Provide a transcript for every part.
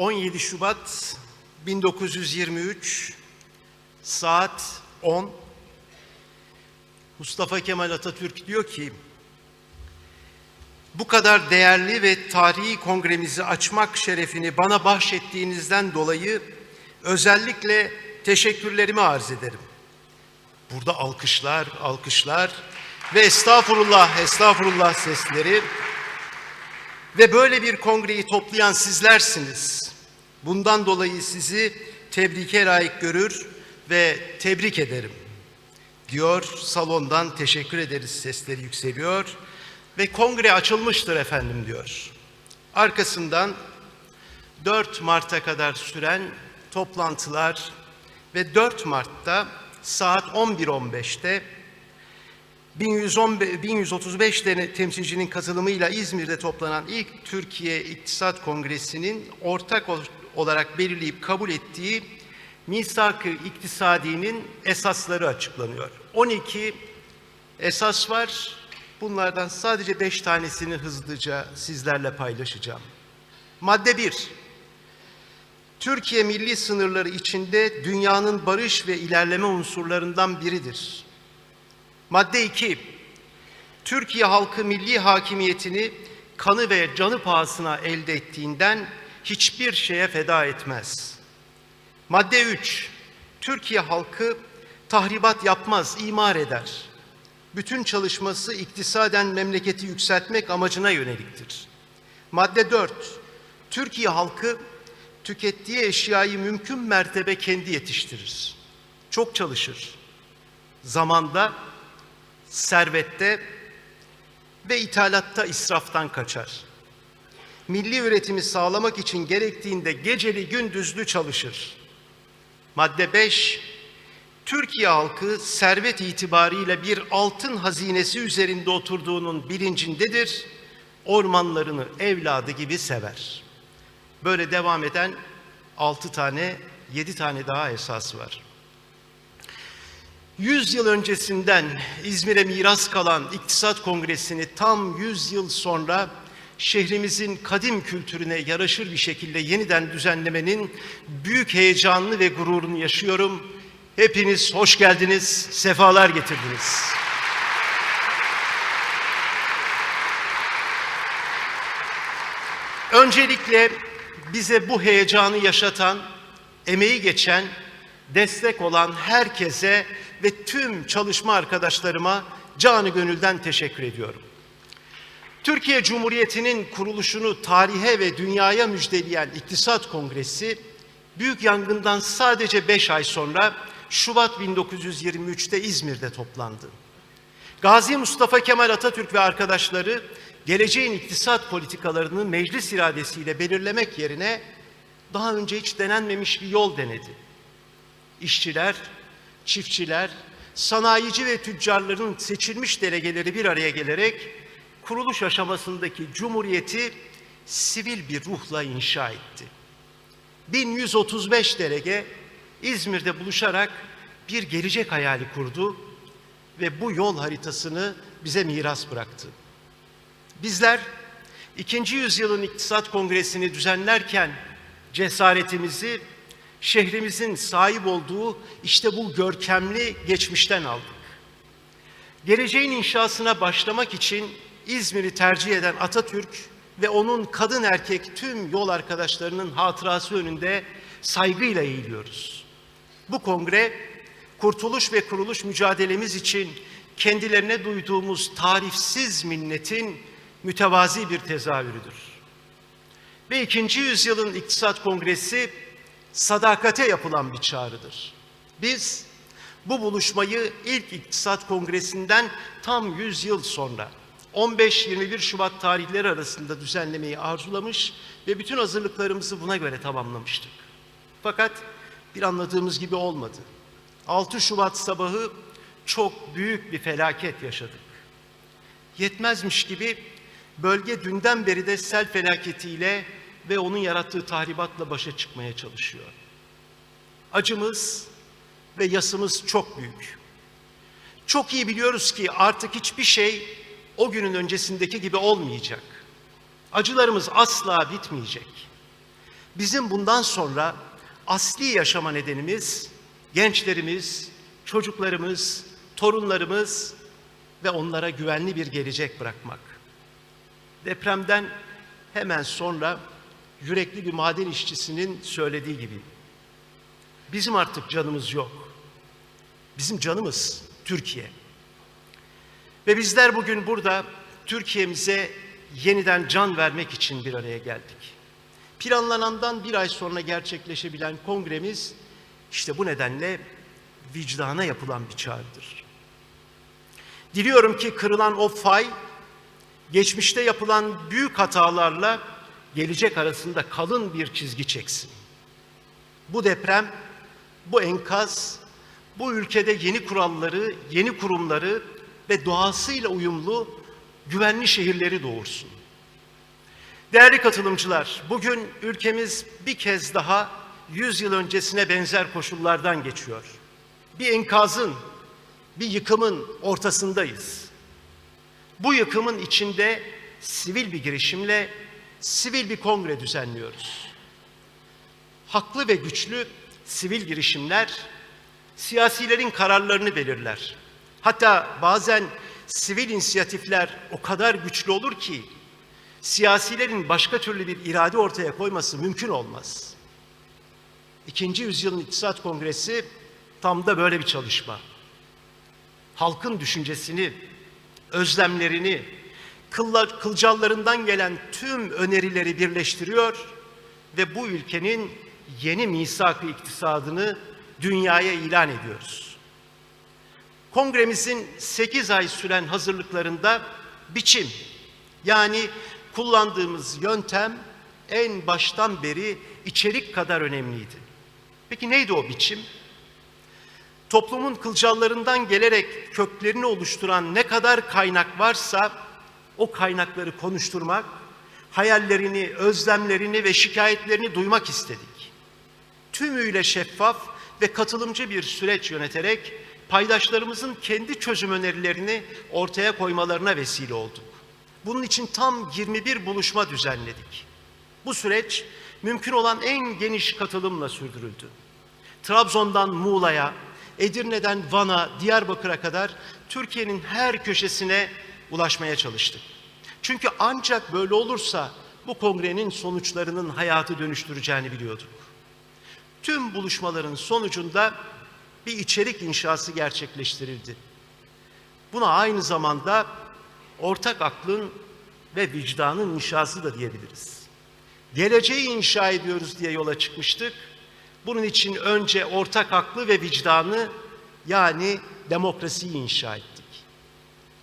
17 Şubat 1923 saat 10 Mustafa Kemal Atatürk diyor ki bu kadar değerli ve tarihi kongremizi açmak şerefini bana bahşettiğinizden dolayı özellikle teşekkürlerimi arz ederim. Burada alkışlar, alkışlar ve estağfurullah, estağfurullah sesleri ve böyle bir kongreyi toplayan sizlersiniz. Bundan dolayı sizi tebrike layık görür ve tebrik ederim. Diyor salondan teşekkür ederiz sesleri yükseliyor ve kongre açılmıştır efendim diyor. Arkasından 4 Mart'a kadar süren toplantılar ve 4 Mart'ta saat 11.15'te 1115 1135 tane temsilcinin katılımıyla İzmir'de toplanan ilk Türkiye İktisat Kongresi'nin ortak ol- olarak belirleyip kabul ettiği Misak-ı İktisadi'nin esasları açıklanıyor. 12 esas var. Bunlardan sadece 5 tanesini hızlıca sizlerle paylaşacağım. Madde 1. Türkiye milli sınırları içinde dünyanın barış ve ilerleme unsurlarından biridir. Madde 2. Türkiye halkı milli hakimiyetini kanı ve canı pahasına elde ettiğinden hiçbir şeye feda etmez. Madde 3. Türkiye halkı tahribat yapmaz, imar eder. Bütün çalışması iktisaden memleketi yükseltmek amacına yöneliktir. Madde 4. Türkiye halkı tükettiği eşyayı mümkün mertebe kendi yetiştirir. Çok çalışır. Zamanda, servette ve ithalatta israftan kaçar. Milli üretimi sağlamak için gerektiğinde geceli gündüzlü çalışır. Madde 5. Türkiye halkı servet itibariyle bir altın hazinesi üzerinde oturduğunun bilincindedir. Ormanlarını evladı gibi sever. Böyle devam eden altı tane, yedi tane daha esas var. Yüz yıl öncesinden İzmir'e miras kalan İktisat Kongresi'ni tam yüz yıl sonra şehrimizin kadim kültürüne yaraşır bir şekilde yeniden düzenlemenin büyük heyecanını ve gururunu yaşıyorum. Hepiniz hoş geldiniz, sefalar getirdiniz. Öncelikle bize bu heyecanı yaşatan, emeği geçen, destek olan herkese ve tüm çalışma arkadaşlarıma canı gönülden teşekkür ediyorum. Türkiye Cumhuriyeti'nin kuruluşunu tarihe ve dünyaya müjdeleyen İktisat Kongresi, büyük yangından sadece 5 ay sonra Şubat 1923'te İzmir'de toplandı. Gazi Mustafa Kemal Atatürk ve arkadaşları geleceğin iktisat politikalarını meclis iradesiyle belirlemek yerine daha önce hiç denenmemiş bir yol denedi. İşçiler, çiftçiler, sanayici ve tüccarların seçilmiş delegeleri bir araya gelerek kuruluş aşamasındaki cumhuriyeti sivil bir ruhla inşa etti. 1135 delege İzmir'de buluşarak bir gelecek hayali kurdu ve bu yol haritasını bize miras bıraktı. Bizler ikinci yüzyılın iktisat kongresini düzenlerken cesaretimizi şehrimizin sahip olduğu işte bu görkemli geçmişten aldık. Geleceğin inşasına başlamak için İzmir'i tercih eden Atatürk ve onun kadın erkek tüm yol arkadaşlarının hatırası önünde saygıyla eğiliyoruz. Bu kongre kurtuluş ve kuruluş mücadelemiz için kendilerine duyduğumuz tarifsiz minnetin mütevazi bir tezahürüdür. Ve ikinci yüzyılın iktisat kongresi sadakate yapılan bir çağrıdır. Biz bu buluşmayı ilk iktisat kongresinden tam 100 yıl sonra 15-21 Şubat tarihleri arasında düzenlemeyi arzulamış ve bütün hazırlıklarımızı buna göre tamamlamıştık. Fakat bir anladığımız gibi olmadı. 6 Şubat sabahı çok büyük bir felaket yaşadık. Yetmezmiş gibi bölge dünden beri de sel felaketiyle ve onun yarattığı tahribatla başa çıkmaya çalışıyor. Acımız ve yasımız çok büyük. Çok iyi biliyoruz ki artık hiçbir şey o günün öncesindeki gibi olmayacak. Acılarımız asla bitmeyecek. Bizim bundan sonra asli yaşama nedenimiz gençlerimiz, çocuklarımız, torunlarımız ve onlara güvenli bir gelecek bırakmak. Depremden hemen sonra yürekli bir maden işçisinin söylediği gibi bizim artık canımız yok. Bizim canımız Türkiye. Ve bizler bugün burada Türkiye'mize yeniden can vermek için bir araya geldik. Planlanandan bir ay sonra gerçekleşebilen kongremiz işte bu nedenle vicdana yapılan bir çağrıdır. Diliyorum ki kırılan o fay geçmişte yapılan büyük hatalarla gelecek arasında kalın bir çizgi çeksin. Bu deprem, bu enkaz, bu ülkede yeni kuralları, yeni kurumları ve doğasıyla uyumlu güvenli şehirleri doğursun. Değerli katılımcılar, bugün ülkemiz bir kez daha 100 yıl öncesine benzer koşullardan geçiyor. Bir enkazın, bir yıkımın ortasındayız. Bu yıkımın içinde sivil bir girişimle sivil bir kongre düzenliyoruz. Haklı ve güçlü sivil girişimler siyasilerin kararlarını belirler. Hatta bazen sivil inisiyatifler o kadar güçlü olur ki siyasilerin başka türlü bir irade ortaya koyması mümkün olmaz. İkinci yüzyılın İktisat Kongresi tam da böyle bir çalışma. Halkın düşüncesini, özlemlerini, kılcallarından gelen tüm önerileri birleştiriyor ve bu ülkenin yeni misak-ı iktisadını dünyaya ilan ediyoruz. Kongremizin 8 ay süren hazırlıklarında biçim yani kullandığımız yöntem en baştan beri içerik kadar önemliydi. Peki neydi o biçim? Toplumun kılcallarından gelerek köklerini oluşturan ne kadar kaynak varsa o kaynakları konuşturmak, hayallerini, özlemlerini ve şikayetlerini duymak istedik. Tümüyle şeffaf ve katılımcı bir süreç yöneterek paydaşlarımızın kendi çözüm önerilerini ortaya koymalarına vesile olduk. Bunun için tam 21 buluşma düzenledik. Bu süreç mümkün olan en geniş katılımla sürdürüldü. Trabzon'dan Muğla'ya, Edirne'den Van'a, Diyarbakır'a kadar Türkiye'nin her köşesine ulaşmaya çalıştık. Çünkü ancak böyle olursa bu kongrenin sonuçlarının hayatı dönüştüreceğini biliyorduk. Tüm buluşmaların sonucunda bir içerik inşası gerçekleştirildi. Buna aynı zamanda ortak aklın ve vicdanın inşası da diyebiliriz. Geleceği inşa ediyoruz diye yola çıkmıştık. Bunun için önce ortak aklı ve vicdanı yani demokrasiyi inşa ettik.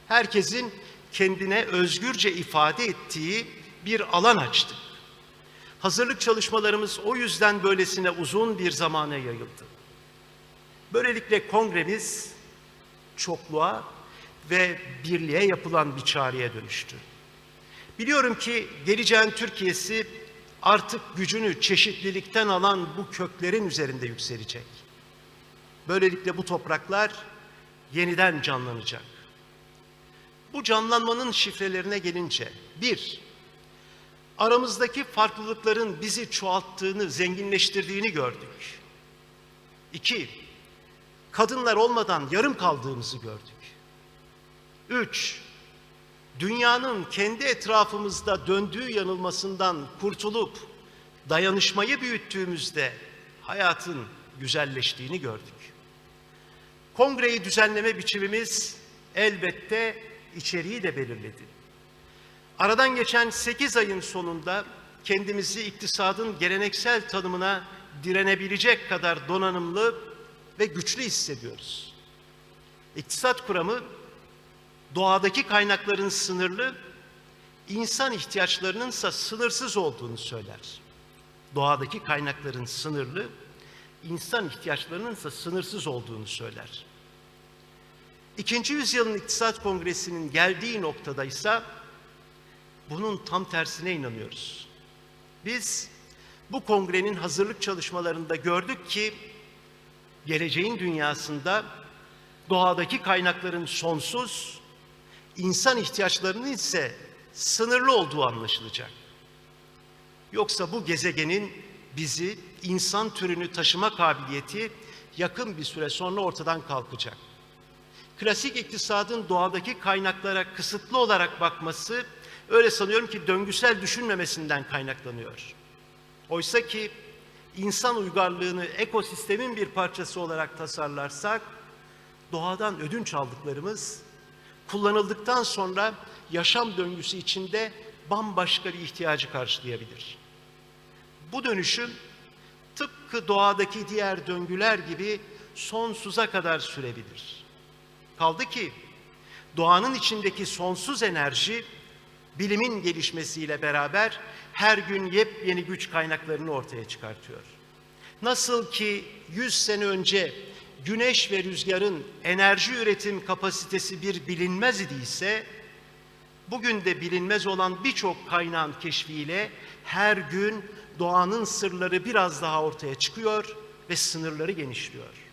Herkesin kendine özgürce ifade ettiği bir alan açtık. Hazırlık çalışmalarımız o yüzden böylesine uzun bir zamana yayıldı. Böylelikle kongremiz çokluğa ve birliğe yapılan bir çağrıya dönüştü. Biliyorum ki geleceğin Türkiye'si artık gücünü çeşitlilikten alan bu köklerin üzerinde yükselecek. Böylelikle bu topraklar yeniden canlanacak. Bu canlanmanın şifrelerine gelince bir, aramızdaki farklılıkların bizi çoğalttığını, zenginleştirdiğini gördük. İki, kadınlar olmadan yarım kaldığımızı gördük. Üç, dünyanın kendi etrafımızda döndüğü yanılmasından kurtulup dayanışmayı büyüttüğümüzde hayatın güzelleştiğini gördük. Kongreyi düzenleme biçimimiz elbette içeriği de belirledi. Aradan geçen 8 ayın sonunda kendimizi iktisadın geleneksel tanımına direnebilecek kadar donanımlı ve güçlü hissediyoruz. İktisat kuramı doğadaki kaynakların sınırlı, insan ihtiyaçlarının ise sınırsız olduğunu söyler. Doğadaki kaynakların sınırlı, insan ihtiyaçlarının ise sınırsız olduğunu söyler. İkinci yüzyılın İktisat Kongresi'nin geldiği noktada ise bunun tam tersine inanıyoruz. Biz bu kongrenin hazırlık çalışmalarında gördük ki geleceğin dünyasında doğadaki kaynakların sonsuz, insan ihtiyaçlarının ise sınırlı olduğu anlaşılacak. Yoksa bu gezegenin bizi, insan türünü taşıma kabiliyeti yakın bir süre sonra ortadan kalkacak. Klasik iktisadın doğadaki kaynaklara kısıtlı olarak bakması öyle sanıyorum ki döngüsel düşünmemesinden kaynaklanıyor. Oysa ki insan uygarlığını ekosistemin bir parçası olarak tasarlarsak doğadan ödünç aldıklarımız kullanıldıktan sonra yaşam döngüsü içinde bambaşka bir ihtiyacı karşılayabilir. Bu dönüşüm tıpkı doğadaki diğer döngüler gibi sonsuza kadar sürebilir. Kaldı ki doğanın içindeki sonsuz enerji bilimin gelişmesiyle beraber her gün yepyeni güç kaynaklarını ortaya çıkartıyor. Nasıl ki 100 sene önce güneş ve rüzgarın enerji üretim kapasitesi bir bilinmez idiyse, bugün de bilinmez olan birçok kaynağın keşfiyle her gün doğanın sırları biraz daha ortaya çıkıyor ve sınırları genişliyor.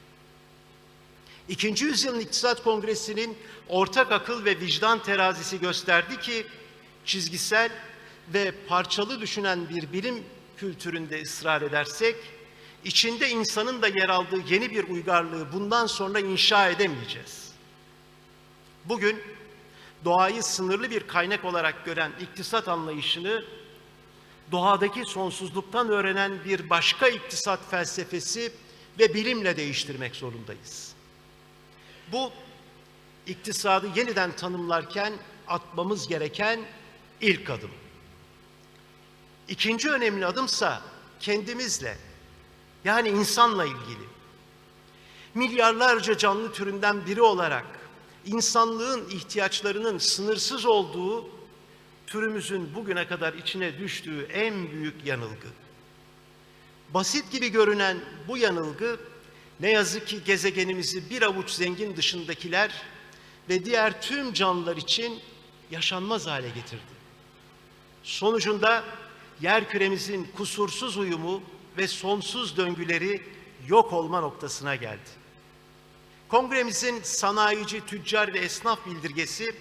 İkinci yüzyılın İktisat Kongresi'nin ortak akıl ve vicdan terazisi gösterdi ki çizgisel ve parçalı düşünen bir bilim kültüründe ısrar edersek içinde insanın da yer aldığı yeni bir uygarlığı bundan sonra inşa edemeyeceğiz. Bugün doğayı sınırlı bir kaynak olarak gören iktisat anlayışını doğadaki sonsuzluktan öğrenen bir başka iktisat felsefesi ve bilimle değiştirmek zorundayız. Bu iktisadı yeniden tanımlarken atmamız gereken ilk adım. İkinci önemli adımsa kendimizle yani insanla ilgili. Milyarlarca canlı türünden biri olarak insanlığın ihtiyaçlarının sınırsız olduğu türümüzün bugüne kadar içine düştüğü en büyük yanılgı. Basit gibi görünen bu yanılgı ne yazık ki gezegenimizi bir avuç zengin dışındakiler ve diğer tüm canlılar için yaşanmaz hale getirdi. Sonucunda yer küremizin kusursuz uyumu ve sonsuz döngüleri yok olma noktasına geldi. Kongremizin sanayici, tüccar ve esnaf bildirgesi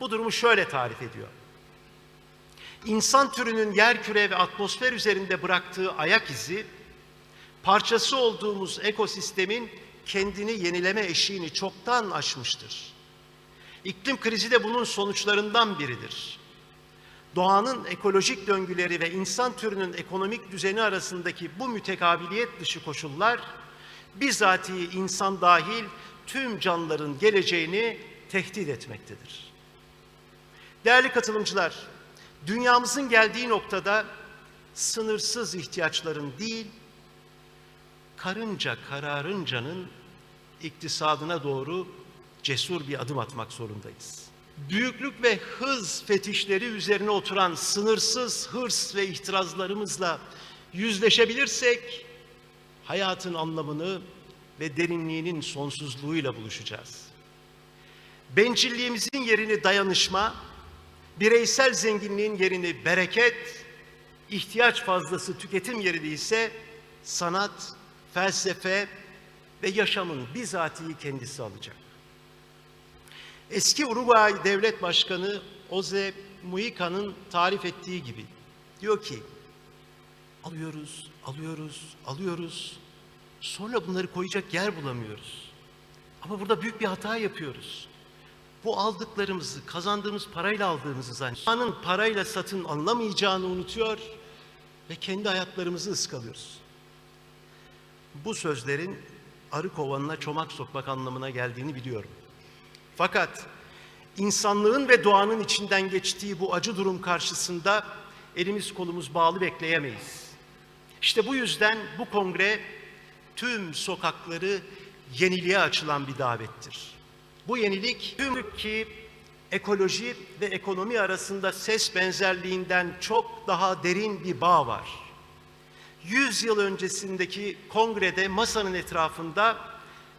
bu durumu şöyle tarif ediyor. İnsan türünün yer küre ve atmosfer üzerinde bıraktığı ayak izi, parçası olduğumuz ekosistemin kendini yenileme eşiğini çoktan aşmıştır. İklim krizi de bunun sonuçlarından biridir doğanın ekolojik döngüleri ve insan türünün ekonomik düzeni arasındaki bu mütekabiliyet dışı koşullar bizatihi insan dahil tüm canlıların geleceğini tehdit etmektedir. Değerli katılımcılar, dünyamızın geldiği noktada sınırsız ihtiyaçların değil, karınca kararıncanın iktisadına doğru cesur bir adım atmak zorundayız büyüklük ve hız fetişleri üzerine oturan sınırsız hırs ve ihtirazlarımızla yüzleşebilirsek hayatın anlamını ve derinliğinin sonsuzluğuyla buluşacağız. Bencilliğimizin yerini dayanışma, bireysel zenginliğin yerini bereket, ihtiyaç fazlası tüketim yerini ise sanat, felsefe ve yaşamın bizatihi kendisi alacak. Eski Uruguay Devlet Başkanı Jose Muica'nın tarif ettiği gibi diyor ki alıyoruz, alıyoruz, alıyoruz. Sonra bunları koyacak yer bulamıyoruz. Ama burada büyük bir hata yapıyoruz. Bu aldıklarımızı, kazandığımız parayla aldığımızı zannediyoruz. parayla satın alınamayacağını unutuyor ve kendi hayatlarımızı ıskalıyoruz. Bu sözlerin arı kovanına çomak sokmak anlamına geldiğini biliyorum. Fakat insanlığın ve doğanın içinden geçtiği bu acı durum karşısında elimiz kolumuz bağlı bekleyemeyiz. İşte bu yüzden bu kongre tüm sokakları yeniliğe açılan bir davettir. Bu yenilik tüm ki ekoloji ve ekonomi arasında ses benzerliğinden çok daha derin bir bağ var. Yüz yıl öncesindeki kongrede masanın etrafında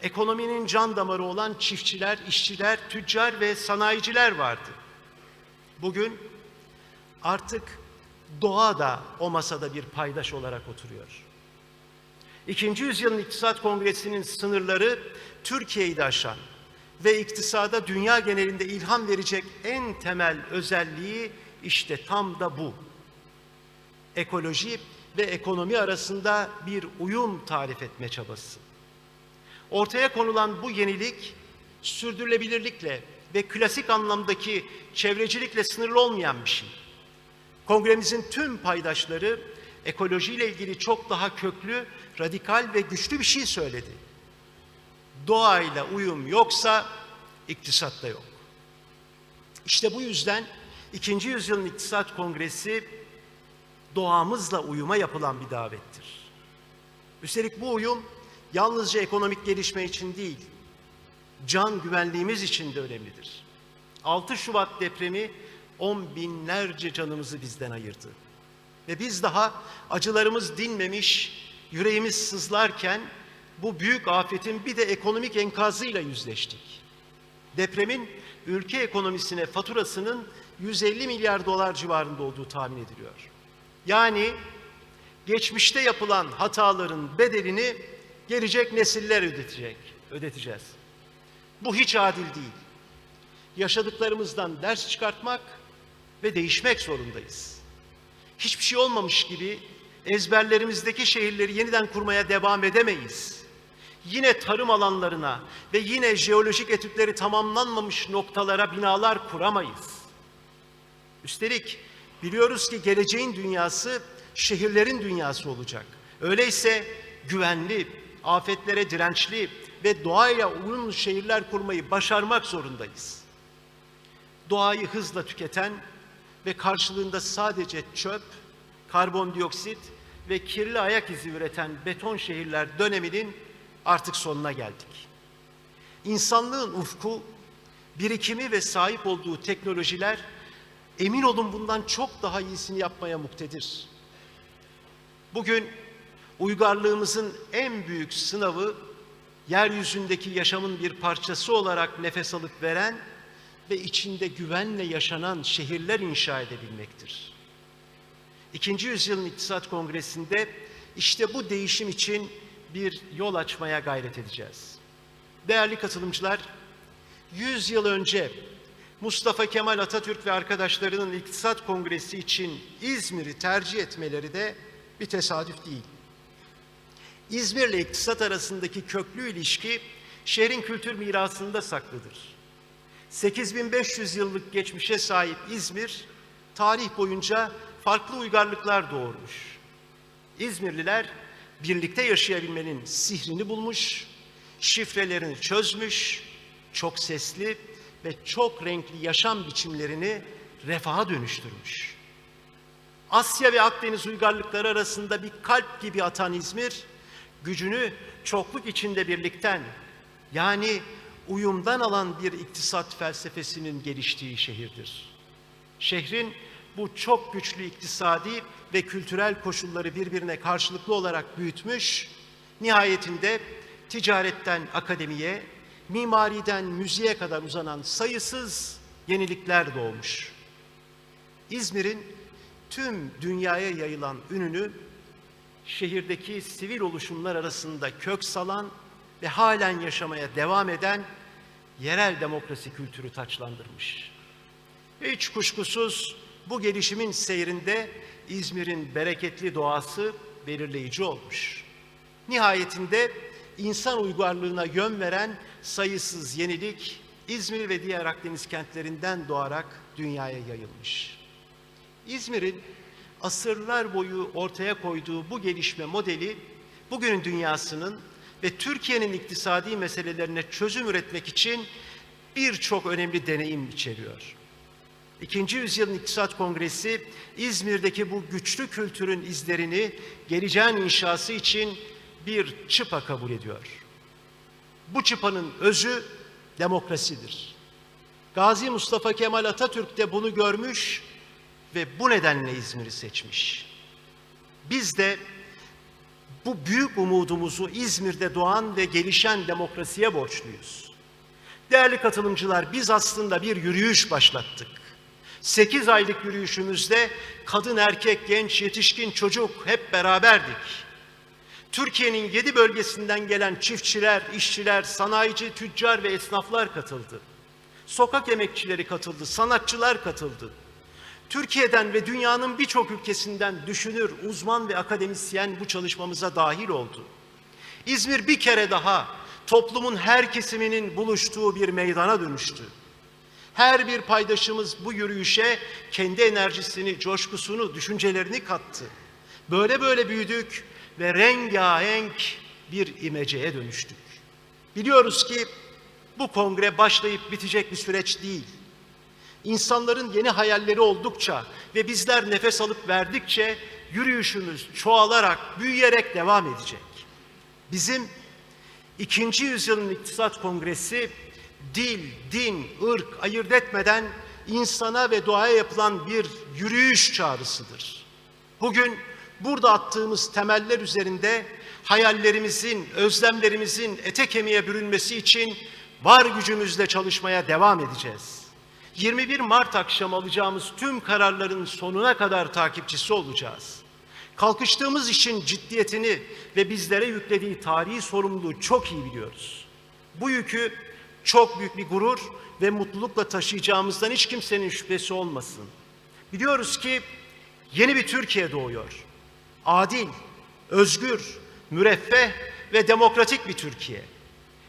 ekonominin can damarı olan çiftçiler, işçiler, tüccar ve sanayiciler vardı. Bugün artık doğa da o masada bir paydaş olarak oturuyor. İkinci yüzyılın İktisat Kongresi'nin sınırları Türkiye'yi de aşan ve iktisada dünya genelinde ilham verecek en temel özelliği işte tam da bu. Ekoloji ve ekonomi arasında bir uyum tarif etme çabası. Ortaya konulan bu yenilik sürdürülebilirlikle ve klasik anlamdaki çevrecilikle sınırlı olmayan bir şey. Kongremizin tüm paydaşları ekolojiyle ilgili çok daha köklü, radikal ve güçlü bir şey söyledi. Doğayla uyum yoksa iktisatta yok. İşte bu yüzden ikinci yüzyılın iktisat kongresi doğamızla uyuma yapılan bir davettir. Üstelik bu uyum yalnızca ekonomik gelişme için değil, can güvenliğimiz için de önemlidir. 6 Şubat depremi on binlerce canımızı bizden ayırdı. Ve biz daha acılarımız dinmemiş, yüreğimiz sızlarken bu büyük afetin bir de ekonomik enkazıyla yüzleştik. Depremin ülke ekonomisine faturasının 150 milyar dolar civarında olduğu tahmin ediliyor. Yani geçmişte yapılan hataların bedelini gelecek nesiller ödetecek, ödeteceğiz. Bu hiç adil değil. Yaşadıklarımızdan ders çıkartmak ve değişmek zorundayız. Hiçbir şey olmamış gibi ezberlerimizdeki şehirleri yeniden kurmaya devam edemeyiz. Yine tarım alanlarına ve yine jeolojik etütleri tamamlanmamış noktalara binalar kuramayız. Üstelik biliyoruz ki geleceğin dünyası şehirlerin dünyası olacak. Öyleyse güvenli, afetlere dirençli ve doğayla uyumlu şehirler kurmayı başarmak zorundayız. Doğayı hızla tüketen ve karşılığında sadece çöp, karbondioksit ve kirli ayak izi üreten beton şehirler döneminin artık sonuna geldik. İnsanlığın ufku, birikimi ve sahip olduğu teknolojiler emin olun bundan çok daha iyisini yapmaya muktedir. Bugün uygarlığımızın en büyük sınavı yeryüzündeki yaşamın bir parçası olarak nefes alıp veren ve içinde güvenle yaşanan şehirler inşa edebilmektir. İkinci yüzyılın İktisat Kongresi'nde işte bu değişim için bir yol açmaya gayret edeceğiz. Değerli katılımcılar, 100 yıl önce Mustafa Kemal Atatürk ve arkadaşlarının İktisat Kongresi için İzmir'i tercih etmeleri de bir tesadüf değil. İzmir ile iktisat arasındaki köklü ilişki şehrin kültür mirasında saklıdır. 8500 yıllık geçmişe sahip İzmir, tarih boyunca farklı uygarlıklar doğurmuş. İzmirliler birlikte yaşayabilmenin sihrini bulmuş, şifrelerini çözmüş, çok sesli ve çok renkli yaşam biçimlerini refaha dönüştürmüş. Asya ve Akdeniz uygarlıkları arasında bir kalp gibi atan İzmir, gücünü çokluk içinde birlikten yani uyumdan alan bir iktisat felsefesinin geliştiği şehirdir. Şehrin bu çok güçlü iktisadi ve kültürel koşulları birbirine karşılıklı olarak büyütmüş, nihayetinde ticaretten akademiye, mimariden müziğe kadar uzanan sayısız yenilikler doğmuş. İzmir'in tüm dünyaya yayılan ününü şehirdeki sivil oluşumlar arasında kök salan ve halen yaşamaya devam eden yerel demokrasi kültürü taçlandırmış. Hiç kuşkusuz bu gelişimin seyrinde İzmir'in bereketli doğası belirleyici olmuş. Nihayetinde insan uygarlığına yön veren sayısız yenilik İzmir ve diğer Akdeniz kentlerinden doğarak dünyaya yayılmış. İzmir'in asırlar boyu ortaya koyduğu bu gelişme modeli bugünün dünyasının ve Türkiye'nin iktisadi meselelerine çözüm üretmek için birçok önemli deneyim içeriyor. İkinci yüzyılın İktisat Kongresi İzmir'deki bu güçlü kültürün izlerini geleceğin inşası için bir çıpa kabul ediyor. Bu çıpanın özü demokrasidir. Gazi Mustafa Kemal Atatürk de bunu görmüş ve bu nedenle İzmir'i seçmiş. Biz de bu büyük umudumuzu İzmir'de doğan ve gelişen demokrasiye borçluyuz. Değerli katılımcılar, biz aslında bir yürüyüş başlattık. 8 aylık yürüyüşümüzde kadın, erkek, genç, yetişkin, çocuk hep beraberdik. Türkiye'nin yedi bölgesinden gelen çiftçiler, işçiler, sanayici, tüccar ve esnaflar katıldı. Sokak emekçileri katıldı, sanatçılar katıldı. Türkiye'den ve dünyanın birçok ülkesinden düşünür, uzman ve akademisyen bu çalışmamıza dahil oldu. İzmir bir kere daha toplumun her kesiminin buluştuğu bir meydana dönüştü. Her bir paydaşımız bu yürüyüşe kendi enerjisini, coşkusunu, düşüncelerini kattı. Böyle böyle büyüdük ve rengarenk bir imeceye dönüştük. Biliyoruz ki bu kongre başlayıp bitecek bir süreç değil. İnsanların yeni hayalleri oldukça ve bizler nefes alıp verdikçe yürüyüşümüz çoğalarak, büyüyerek devam edecek. Bizim ikinci yüzyılın iktisat kongresi dil, din, ırk ayırt etmeden insana ve doğaya yapılan bir yürüyüş çağrısıdır. Bugün burada attığımız temeller üzerinde hayallerimizin, özlemlerimizin ete kemiğe bürünmesi için var gücümüzle çalışmaya devam edeceğiz. 21 Mart akşamı alacağımız tüm kararların sonuna kadar takipçisi olacağız. Kalkıştığımız işin ciddiyetini ve bizlere yüklediği tarihi sorumluluğu çok iyi biliyoruz. Bu yükü çok büyük bir gurur ve mutlulukla taşıyacağımızdan hiç kimsenin şüphesi olmasın. Biliyoruz ki yeni bir Türkiye doğuyor. Adil, özgür, müreffeh ve demokratik bir Türkiye.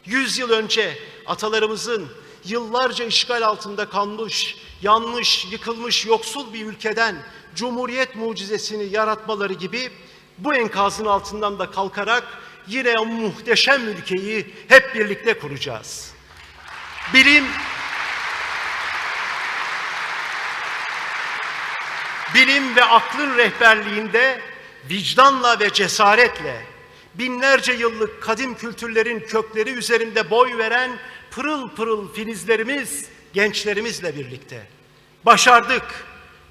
Yüz yıl önce atalarımızın yıllarca işgal altında kalmış, yanmış, yıkılmış, yoksul bir ülkeden Cumhuriyet mucizesini yaratmaları gibi bu enkazın altından da kalkarak yine o muhteşem ülkeyi hep birlikte kuracağız. Bilim bilim ve aklın rehberliğinde vicdanla ve cesaretle binlerce yıllık kadim kültürlerin kökleri üzerinde boy veren pırıl pırıl filizlerimiz gençlerimizle birlikte. Başardık.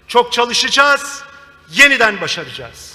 Çok çalışacağız. Yeniden başaracağız.